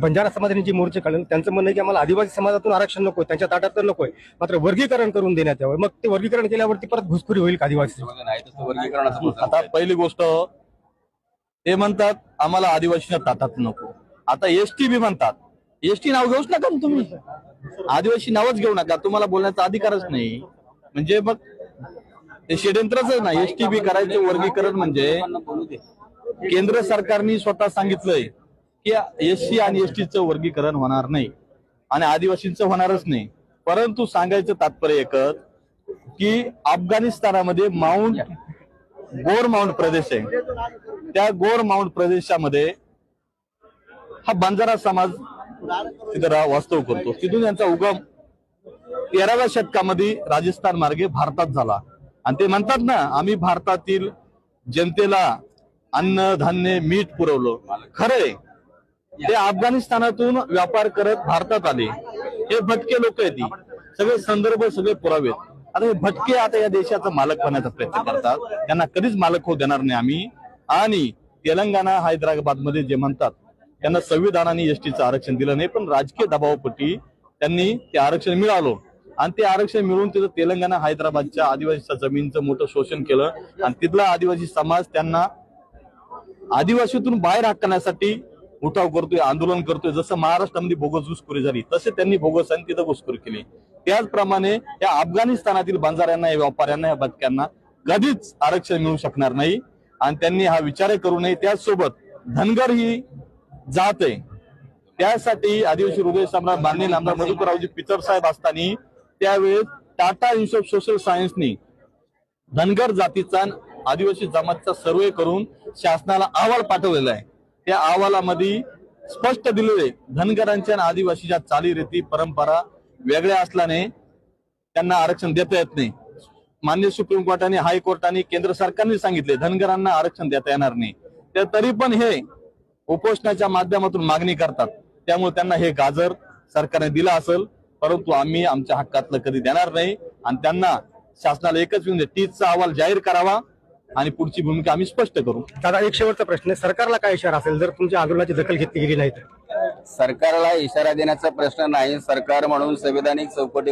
बंजारा समाजाने जे मोर्चे काढले त्यांचं म्हणणं आहे की आम्हाला आदिवासी समाजातून आरक्षण नकोय त्यांच्या ताटात तर नकोय मात्र वर्गीकरण करून देण्यात यावं. मग ते वर्गीकरण केल्यावरती परत घुसखोरी होईल का आदिवासी आता पहिली गोष्ट ते म्हणतात आम्हाला आदिवासीच्या ताटात नको. आता एसटी बी म्हणतात. एसटी नाव घेऊच नका ना तुम्ही. आदिवासी नावच घेऊ नका. तुम्हाला बोलण्याचा अधिकारच नाही. म्हणजे मग ते षडयंत्रच आहे ना. एसटी बी करायचे वर्गीकरण म्हणजे केंद्र सरकारने स्वतः सांगितलंय की एससी आणि एसटीचं वर्गीकरण होणार नाही आणि आदिवासींचं होणारच नाही. परंतु सांगायचं तात्पर्य एकच की अफगाणिस्तानामध्ये माउंट गोर माउंट प्रदेश आहे. त्या गोर माउंट प्रदेशामध्ये हा बंजारा समाज तिथं वास्तव करतो. तिथून यांचा उगम तेराव्या शतकामध्ये राजस्थान मार्गे भारतात झाला. आणि ते म्हणतात ना आम्ही भारतातील जनतेला अन्न धान्य मीठ पुरवलं. खरंय ते अफगाणिस्तानातून व्यापार करत भारतात आले. हे भटके लोक आहेत ती सगळे संदर्भ सगळे पुरावे आता हे भटके आता या देशाचा मालक होण्याचा प्रयत्न करतात. त्यांना कधीच मालक होऊ देणार नाही आम्ही. आणि तेलंगणा हैदराबादमध्ये जे म्हणतात त्यांना संविधानाने एसटीचं आरक्षण दिलं नाही पण राजकीय दबावापोटी त्यांनी ते आरक्षण मिळालं. आणि ते आरक्षण मिळून तिथं तेलंगणा हैदराबादच्या आदिवासीच्या जमीनचं मोठं शोषण केलं. आणि तिथला आदिवासी समाज त्यांना आदिवासीतून बाहेर हाकण्यासाठी उठाव करतोय आंदोलन करतोय जसं महाराष्ट्रामध्ये बोगस घुसखोरी झाली तसे त्यांनी बोगस आणि तिथं घुसखोरी केली. त्याचप्रमाणे या अफगाणिस्तानातील बांजाऱ्यांना या व्यापाऱ्यांना या बदक्यांना कधीच आरक्षण मिळू शकणार नाही. आणि त्यांनी हा विचार करू नये त्याचसोबत धनगर ही जात. आहे त्यासाठी आदिवासी हृदय सम्राट बांधणी आमदार मधुकररावजी पिचर साहेब असताना त्यावेळेस टाटा इन्स्टिट्यूट ऑफ सोशल सायन्सनी धनगर जातीचा आदिवासी जमातचा सर्वे करून शासनाला अहवाल पाठवलेला आहे. त्या अहवालामध्ये स्पष्ट दिलेले धनगरांच्या आणि आदिवासीच्या चालीरीती परंपरा वेगळ्या असल्याने त्यांना आरक्षण देता येत नाही. मान्य सुप्रीम कोर्टाने हायकोर्टाने केंद्र सरकारने सांगितले धनगरांना आरक्षण देता येणार नाही. तर तरी पण हे उपोषणाच्या माध्यमातून मागणी करतात. त्यामुळे त्यांना हे गाजर सरकारने दिला असेल परंतु आम्ही आमच्या हक्कातलं कधी देणार नाही. आणि त्यांना शासनाला एकच विनंती टीचचा अहवाल जाहीर करावा. आणि पुढची भूमिका आम्ही स्पष्ट करू. दादा एक शेवटचा प्रश्न आहे. सरकारला काय इशारा असेल? जर तुमच्या आंदोलनाची दखल घेतली गेली नाही तर? सरकारला इशारा देण्याचा प्रश्न नाही. सरकार म्हणून संविधानिक चौकटी